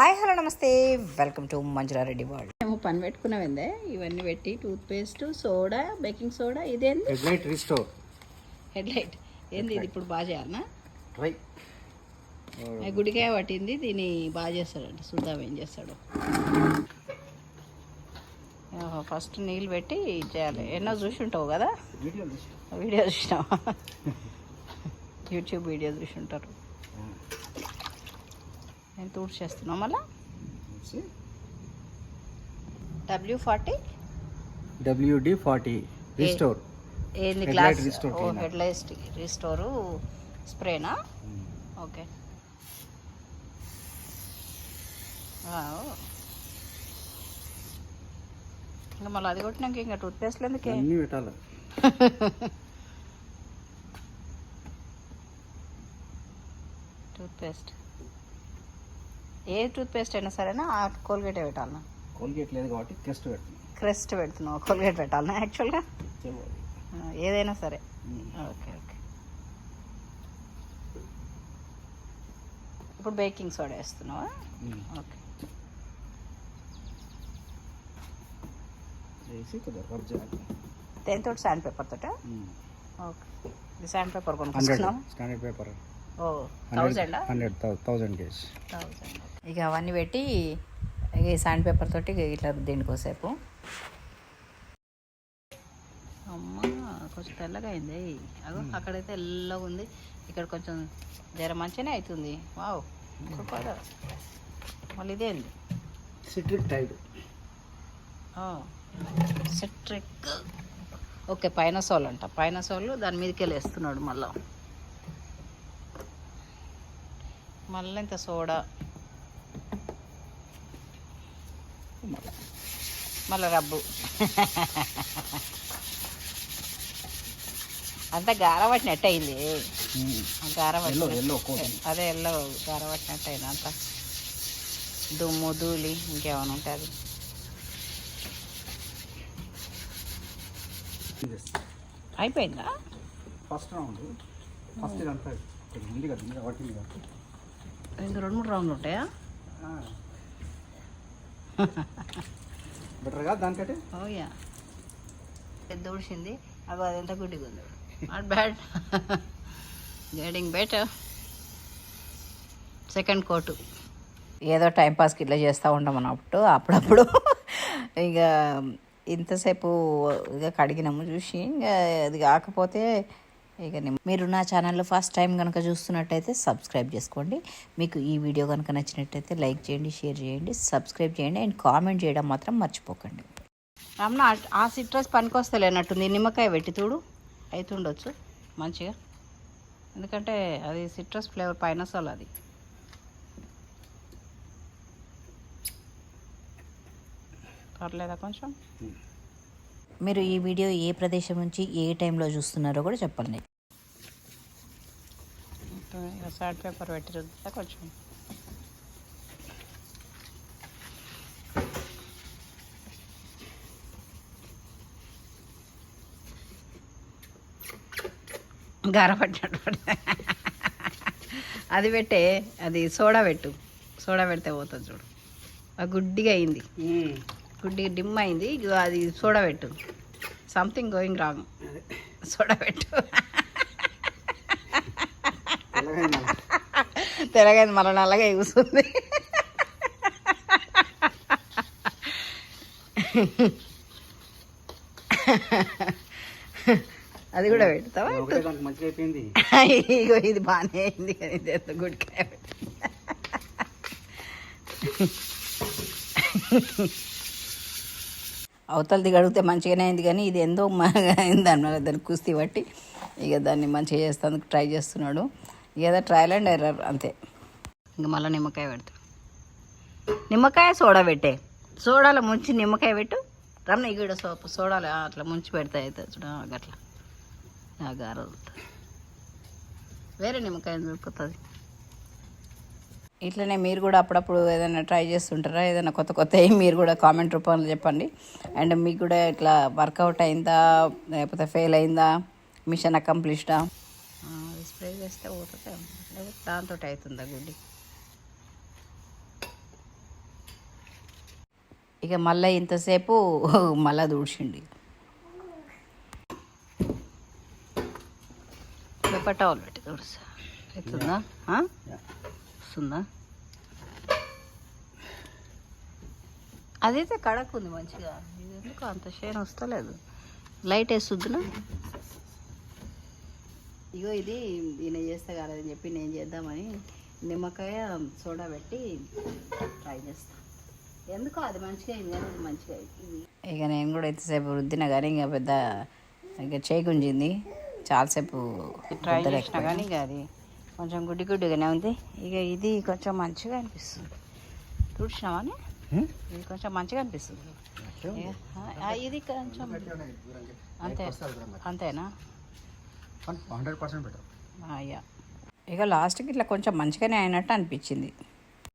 Hi hello నమస్తే. Welcome to Manjula Reddy world. మేము పని పెట్టుకున్నావిందే ఇవన్నీ పెట్టి toothpaste soda baking soda ఇదేంది? Headlight restore. Head light. ఏంది ఇది ఇప్పుడు బాగా చేయాలనా? ట్రై. ఆ గుడికాయ పట్టింది దీన్ని బాగా చేస్తాడంట. చూద్దాం ఏం చేస్తాడు. ఫస్ట్ నీళ్ళు పెట్టి చేయాలి. ఎన్నో చూసి ఉంటావు కదా వీడియో వీడియో చూసినావా? యూట్యూబ్ వీడియో చూసి ఉంటారు నేను తూడ్చి చేస్తున్నావు మళ్ళా? W forty WD forty restore ఏంది గ్లాస్ ఓ cleaner. హెడ్ లైట్ రిస్టోరు స్ప్రేనా ఓకే. ఇంకా మళ్ళీ అది కొట్టినాక ఇంకా టూత్ పేస్ట్ ఎందుకే? అన్నీ పెట్టాలి. టూత్ పేస్ట్ ఏ టూత్ పేస్ట్ అయినా సరేనా ఆ కోల్గేటే పెట్టాలనా కోల్గేట్ లేదు కాబట్టి టెస్ట్ పెడుతున్నాం క్రెస్ట్ పెడుతున్నావు? కోల్గేట్ పెట్టాలనా యాక్చువల్గా ఏదైనా సరే. Okay okay. ఇప్పుడు బేకింగ్ సోడా వేస్తున్నావా? ఓకే. వేసి కొద్దిగా రబ్ చేయాలి. దేంతో శాండ్ పేపర్ తోట ఓకే. ఇది శాండ్ పేపర్ కొనుక్కొస్తున్నావు? స్టాండర్డ్ పేపర్ ఓ థౌజండా హండ్రెడ్ థౌజండ్ కేజ్. థౌజండ్ ఇక అవన్నీ పెట్టి ఇక ఈ శాండ్ పేపర్ తోటి ఇట్లా దీని కోసేపు అమ్మ కొంచెం తెల్లగా అయింది అగో అక్కడైతే తెల్లగా ఉంది. ఇక్కడ కొంచెం జర మంచిగానే అవుతుంది వావ్ సూపర్ మళ్ళీ ఇదేంది సిట్రిక్ టైడ్ సిట్రిక్ ఓకే పైన సోల్ అంట. పైన సోలు దాని మీదకి వెళ్ళి వేస్తున్నాడు మళ్ళా. మళ్ళీ ఇంత సోడా. మళ్ళీ రబ్బు. అంతా గార పట్టినట్టు అయింది అదే ఎల్లో గార పట్టినట్టు అయింది అంత. దుమ్ము ధూళి ఇంకేమైనా ఉంటుంది అయిపోయిందా? First round. ఫస్ట్ ఇదంతా కొంచెం ఉంది కదా పట్టింది కదా. ఇంకా రెండు మూడు రౌండ్లు ఉంటాయా? బెటర్ కదా దానికంటే ఓయా పెద్ద ఉడిసింది. అగో అదంతా గుడ్డిగా ఉంది. Not bad getting better second coat ఏదో టైంపాస్కి ఇట్లా చేస్తూ ఉంటాం అన్నప్పుడు అప్పుడప్పుడు ఇక ఇంతసేపు ఇక కడిగినాము చూసి ఇంకా అది కాకపోతే ఇక మీరు నా ఛానల్లో ఫస్ట్ టైం కనుక చూస్తున్నట్టయితే సబ్స్క్రైబ్ చేసుకోండి. మీకు ఈ వీడియో కనుక నచ్చినట్టయితే లైక్ చేయండి షేర్ చేయండి సబ్స్క్రైబ్ చేయండి అండ్ కామెంట్ చేయడం మాత్రం మర్చిపోకండి. రమణ ఆ సిట్రస్ పనికొస్తలేనట్టుంది. నిమ్మకాయ పెట్టి చూడు అవుతుండొచ్చు మంచిగా. ఎందుకంటే అది సిట్రస్ ఫ్లేవర్ పైన సోల్ అది. పర్లేదా కొంచెం? మీరు ఈ వీడియో ఏ ప్రదేశం నుంచి ఏ టైంలో చూస్తున్నారో కూడా చెప్పండి. సాల్ట్ పేపర్ పెట్టి రుద్దుతా కొంచెం. గార పట్టినట్టు పడ్డా. అది పెట్టే అది సోడా పెట్టు. సోడా పెడితే పోతుంది చూడు. ఆ గుడ్డిగా అయింది. గుడ్డిగా డిమ్ అయింది. ఇగో అది సోడా పెట్టు సంథింగ్ గోయింగ్ రాంగ్ సోడా పెట్టు తెలగైంది మళ్ళీ. నల్లగా కూస్తుంది అది కూడా పెడతావా? ఇగో ఇది బాగానే అయింది. కానీ ఇది గుడికాయ పెట్టి అవతలది మంచిగానే అయింది కానీ ఇది ఎంతో బాగా అయింది దాన్ని కుస్తీ పట్టి. ఇక దాన్ని మంచిగా చేస్తానికి ట్రై చేస్తున్నాడు. ఏదో ట్రయల్ అండ్ ఎర్రర్ అంతే. ఇంక మళ్ళీ నిమ్మకాయ పెడతా. నిమ్మకాయ సోడా పెట్టే. సోడాలో ముంచి నిమ్మకాయ పెట్టు. రమ్మ ఇక్కడ సోపు సోడాలో అట్లా ముంచి పెడతా అవుతుంది చూడ అట్లా ఆ వేరే నిమ్మకాయ దొరుకుతుంది ఇట్లనే మీరు కూడా అప్పుడప్పుడు ఏదైనా ట్రై చేస్తుంటారా? ఏదైనా కొత్త కొత్త మీరు కూడా కామెంట్ రూపంలో చెప్పండి. అండ్ మీకు కూడా ఇట్లా వర్కౌట్ అయిందా? లేకపోతే ఫెయిల్ అయిందా? మిషన్ అకంప్లిష్డా స్ప్రే చేస్తే పోతుంది. దాంతో అవుతుందా గుడ్డి ఇక మళ్ళీ ఇంతసేపు మళ్ళా దూడ్చిండి. పెట్టి తుడుస్తా అవుతుందా? ఆ? వస్తుందా? అదైతే కడక్ ఉంది మంచిగా. ఇది ఎందుకు అంత షేన్ వస్తలేదు? లైట్ వేస్తుందినా ఇగో ఇది ఈయన చేస్తే కాలేదని చెప్పి నేను చేద్దామని నిమ్మకాయ సోడా పెట్టి ట్రై చేస్తాను ఎందుకో అది మంచిగా అయింది కానీ ఇది మంచిగా అయింది. ఇక నేను కూడా ఎంతసేపు రుద్దిన కానీ ఇంకా పెద్ద ఇక చేయి గుంజింది. చాలాసేపు ట్రై చేసిన కానీ ఇక అది కొంచెం గుడ్డి గుడ్డిగానే ఉంది. ఇక ఇది కొంచెం మంచిగా అనిపిస్తుంది. చూసినావని ఇది కొంచెం మంచిగా అనిపిస్తుంది. ఇది కొంచెం అంతే. అంతేనా? హండ్రెడ్ పర్సెంట్ అయ్యా ఇక లాస్ట్కి ఇట్లా కొంచెం మంచిగానే అయినట్టు అనిపించింది.